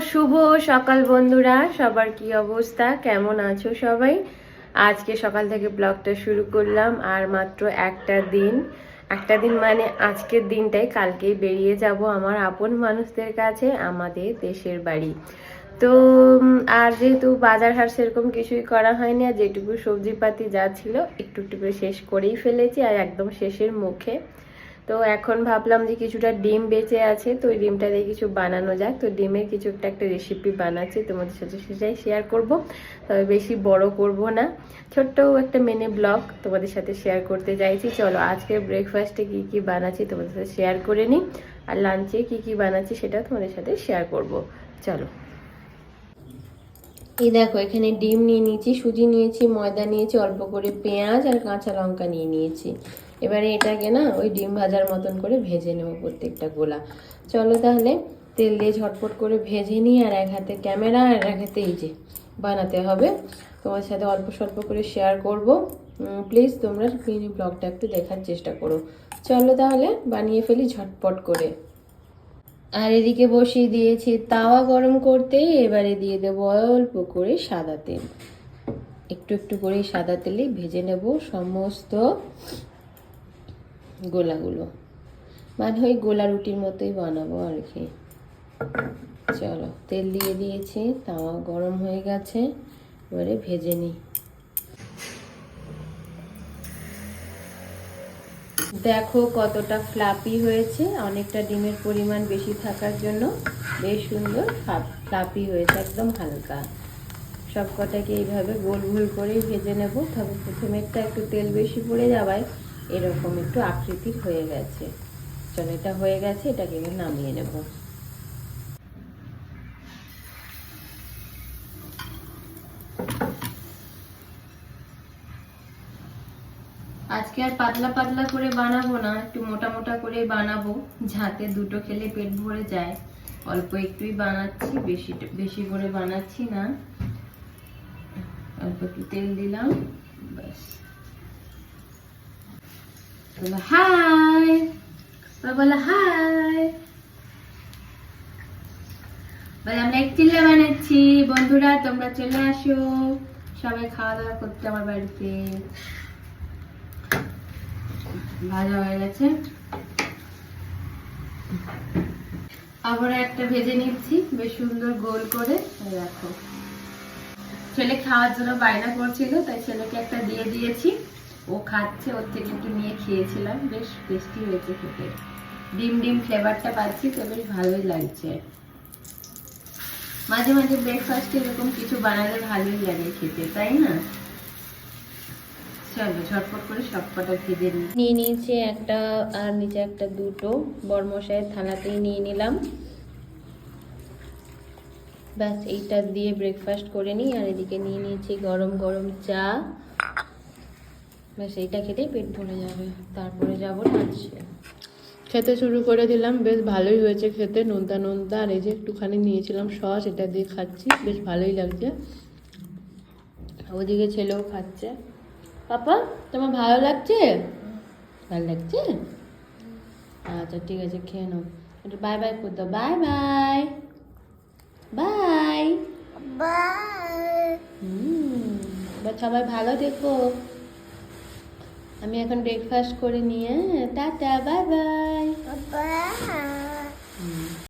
শুভ সকাল বন্ধুরা, সবার কি অবস্থা? কেমন আছো সবাই? আজকে সকাল থেকে ব্লগটা শুরু করলাম আর মাত্র একটা দিন। একটা দিন মানে আজকের দিনটাই, কালকেই বেরিয়ে যাব আমার আপন মানুষদের কাছে, আমাদের দেশের বাড়ি। তো আর যেহেতু বাজার হাট সেরকম কিছুই করা হয়নি, আর যেটুকু সবজিপাতি যা ছিল, একটু একটু করে শেষ করেই ফেলেছি, আর একদম শেষের মুখে। তো এখন ভাবলাম যে কিছুটা ডিম বেঁচে আছে, তো ওই ডিমটা দিয়ে কিছু বানানো যাক। তো ডিমের কিছু একটা একটা রেসিপি বানাচ্ছি, তোমাদের সাথে সেটাই শেয়ার করব। তবে বেশি বড় করব না। ছোট্ট একটা মেনে ব্লগ তোমাদের সাথে শেয়ার করতে চাইছি। চলো, আজকের ব্রেকফাস্টে কি কি বানাচ্ছি তোমাদের সাথে শেয়ার করে নিই। আর লাঞ্চে কি কি বানাচ্ছি সেটা তোমাদের সাথে শেয়ার করব। চলো। এই দেখো, এখানে ডিম নিয়ে নিয়েছি, সুজি নিয়েছি, ময়দা নিয়েছি, অল্প করে পেঁয়াজ আর কাঁচা লঙ্কা নিয়ে নিয়েছি। এবারে এটাকে না ওই ডিম ভাজার মতন করে ভেজে নেব প্রত্যেকটা গোলা। চলো তাহলে তেল দিয়ে ঝটপট করে ভেজে নিই, আর এক হাতে ক্যামেরা আর এক হাতে এই যে বানাতে হবে। তোমার সাথে অল্প স্বল্প করে শেয়ার করব। প্লিজ তোমরা ব্লগটা একটু দেখার চেষ্টা করো। চলো তাহলে বানিয়ে ফেলি ঝটপট করে। আর এদিকে বসিয়ে দিয়েছি তাওয়া গরম করতেই এবারে দিয়ে দেবো অল্প করে সাদা তেল। একটু একটু করে সাদা তেলে ভেজে নেব সমস্ত গোলাগুলো। মানে ওই গোলা রুটির মতোই বানাবো আর কি। চলো, তেল দিয়ে দিয়েছি, তাওয়া গরম হয়ে গেছে, এবারে ভেজে নিই। দেখো কতটা ফ্লাপি হয়েছে। অনেকটা ডিমের পরিমাণ বেশি থাকার জন্য বেশ সুন্দর ফ্লাপি হয়েছে, একদম হালকা। সব কটাকে এইভাবে গোল গোল করেই ভেজে নেব। তবে প্রথমেরটা একটু তেল বেশি পড়ে যাওয়ায় এরকম একটু আকৃতির হয়ে গেছে। চলো, এটা হয়ে গেছে, এটাকে নামিয়ে নেব। আজকে আর পাতলা পাতলা করে বানাবো না, একটু মোটা মোটা করে বানাবো। যাতে দুটো খেলে পেট ভরে যায়। অল্প একটুই বানাচ্ছি, বেশি বেশি করে বানাচ্ছি না। অল্প একটু তেল দিলাম, ব্যাস। হাই। বলো, হাই। আমরা এক চিল্লা বানাচ্ছি। বন্ধুরা, তোমরা চলে আসো। সবাই খাওয়া দাওয়া করতে আমার বাড়িতে। ভাজা হয়ে গেছে। আবার একটা ভেজে নিচ্ছি, বেশ সুন্দর গোল করে। দেখো। ছেলে খাওয়ার জন্য বায়না করছিল, তাই ছেলেকে একটা দিয়ে দিয়েছি। ও খাচ্ছে, ওর থেকে একটু নিয়ে খেয়েছিলাম। বেশ টেস্টি হয়েছে খেতে। ডিম ডিম ফ্লেভারটা পাচ্ছি, তো বেশ ভালোই লাগছে। মাঝে মাঝে ব্রেকফাস্টে এরকম কিছু বানালে ভালোই লাগে খেতে, তাই না? চলো ঝটপট করে সব কটা ভেজে নিই। নিয়ে নিয়েছি একটা আর নিচে একটা দুটো। বরমশাইয়ের থালাতেই নিয়ে নিলাম। ব্যাস এইটা দিয়ে ব্রেকফাস্ট করে নিই। আর এদিকে নিয়ে নিয়েছি গরম গরম চা। ব্যাস এইটা খেতেই পেট ভরে যাবে। তারপরে যাব নাচে খেতে শুরু করে দিলাম। বেশ ভালোই হয়েছে খেতে। নোনতা নোনতা আর এই যে একটুখানি নিয়েছিলাম সস এটা দিয়ে খাচ্ছি। বেশ ভালোই লাগছে। ওদিকে ছেলেও খাচ্ছে। পাপা তোমার ভালো লাগছে? ভালো লাগছে? আচ্ছা ঠিক আছে খেয়ে নাও। একটু বাই বাই করতে বাই বাই বাই হুম এবার সবাই ভালো দেখো আমি এখন ব্রেকফাস্ট করে নিয়ে টাটা বাই বাই